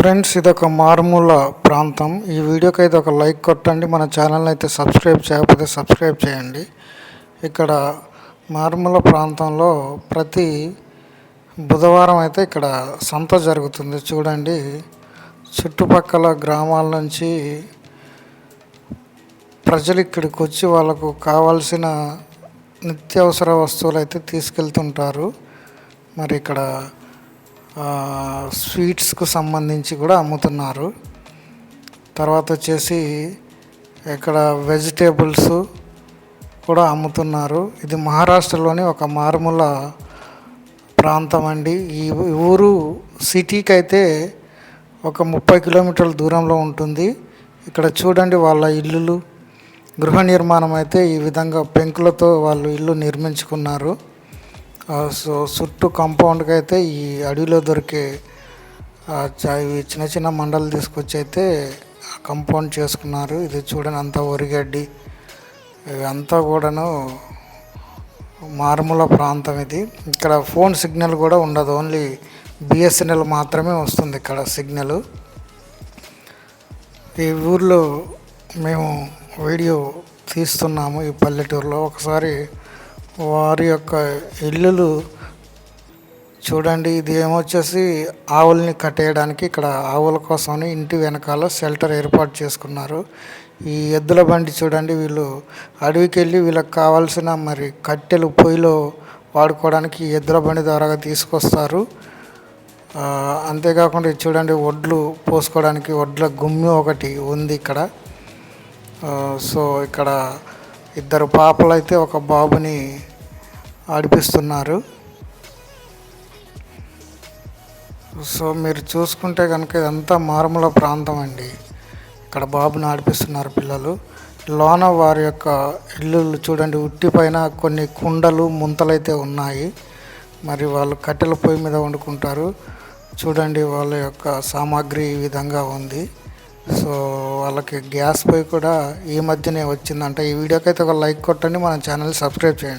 Friends ఇది ఒక మారుమూల ప్రాంతం. ఈ వీడియోకి అయితే ఒక లైక్ కొట్టండి. మన ఛానల్ని అయితే సబ్స్క్రైబ్ చేయకపోతే సబ్స్క్రైబ్ చేయండి. ఇక్కడ మారుమూల ప్రాంతంలో ప్రతి బుధవారం అయితే ఇక్కడ సంత జరుగుతుంది. చూడండి చుట్టుపక్కల గ్రామాల నుంచి ప్రజలు ఇక్కడికి వచ్చి వాళ్ళకు కావాల్సిన నిత్యావసర వస్తువులు అయితే తీసుకెళ్తుంటారు. మరి ఇక్కడ స్వీట్స్కు సంబంధించి కూడా అమ్ముతున్నారు. తర్వాత వచ్చేసి ఇక్కడ వెజిటేబుల్స్ కూడా అమ్ముతున్నారు. ఇది మహారాష్ట్రలోని ఒక మారుమూల ప్రాంతం అండి. ఈ ఊరు సిటీకి అయితే ఒక ముప్పై కిలోమీటర్ల దూరంలో ఉంటుంది. ఇక్కడ చూడండి వాళ్ళ ఇల్లులు. గృహ నిర్మాణం అయితే ఈ విధంగా పెంకులతో వాళ్ళు ఇల్లు నిర్మించుకున్నారు. సో చుట్టూ కాంపౌండ్కి అయితే ఈ అడవిలో దొరికే ఇవి చిన్న చిన్న మండలు తీసుకొచ్చి అయితే కంపౌండ్ చేసుకున్నారు. ఇది చూడండి అంతా వరిగడ్డి ఇవంతా కూడాను మారుమూల ప్రాంతం ఇది. ఇక్కడ ఫోన్ సిగ్నల్ కూడా ఉండదు. ఓన్లీ బిఎస్ఎన్ఎల్ మాత్రమే వస్తుంది ఇక్కడ సిగ్నల్. ఈ ఊర్లో మేము వీడియో తీస్తున్నాము ఈ పల్లెటూరులో. ఒకసారి వారి యొక్క ఇల్లులు చూడండి ఇది ఏమొచ్చేసి ఆవుల్ని కట్టేయడానికి ఇక్కడ ఆవుల కోసమని ఇంటి వెనకాల షెల్టర్ ఏర్పాటు చేసుకున్నారు. ఈ ఎద్దుల బండి చూడండి వీళ్ళు అడవికి వెళ్ళి వీళ్ళకి కావాల్సిన మరి కట్టెలు పొయ్యిలో వాడుకోవడానికి ఎద్దుల బండి ద్వారా తీసుకొస్తారు. అంతేకాకుండా చూడండి వడ్లు పోసుకోవడానికి వడ్ల గుమ్మి ఒకటి ఉంది ఇక్కడ. సో ఇక్కడ ఇద్దరు పాపలు అయితే ఒక బాబుని ఆడిపిస్తున్నారు. సో మీరు చూసుకుంటే కనుక ఇదంతా మారుమూల ప్రాంతం అండి. ఇక్కడ బాబుని ఆడిపిస్తున్నారు పిల్లలు. లోన వారి యొక్క ఇల్లు చూడండి ఉట్టి పైన కొన్ని కుండలు ముంతలైతే ఉన్నాయి. మరి వాళ్ళు కట్టెల పొయ్యి మీద వండుకుంటారు. చూడండి వాళ్ళ యొక్క సామాగ్రి ఈ విధంగా ఉంది. సో వాళ్ళకి గ్యాస్ పొయ్యి కూడా ఈ మధ్యనే వచ్చిందంట. ఈ వీడియోకి అయితే ఒక లైక్ కొట్టండి మన ఛానల్ సబ్స్క్రైబ్ చేయండి.